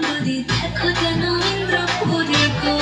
যদি দেখো যেন ইন্দ্রপুরী গো।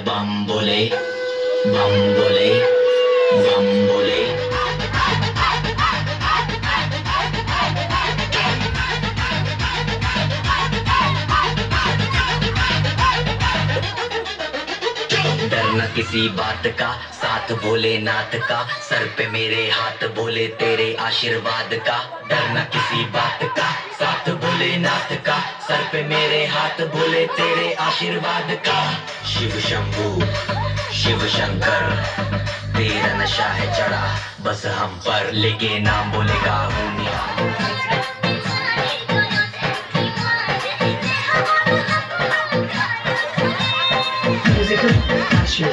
বাম বলে বাম বলে বাম डरना किसी बात का, साथ बोले नाथ का, सर पे मेरे हाथ बोले तेरे आशीर्वाद का। डरना किसी बात का, साथ बोले नाथ का, सर पे मेरे हाथ बोले तेरे आशीर्वाद का। शिव शंभू, शिव शंकर, तेरा नशा है चढ़ा, बस हम पर लेके नाम बोलेगा हूँ আসো